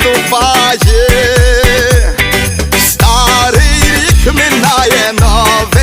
наступає, старий рік минає новий.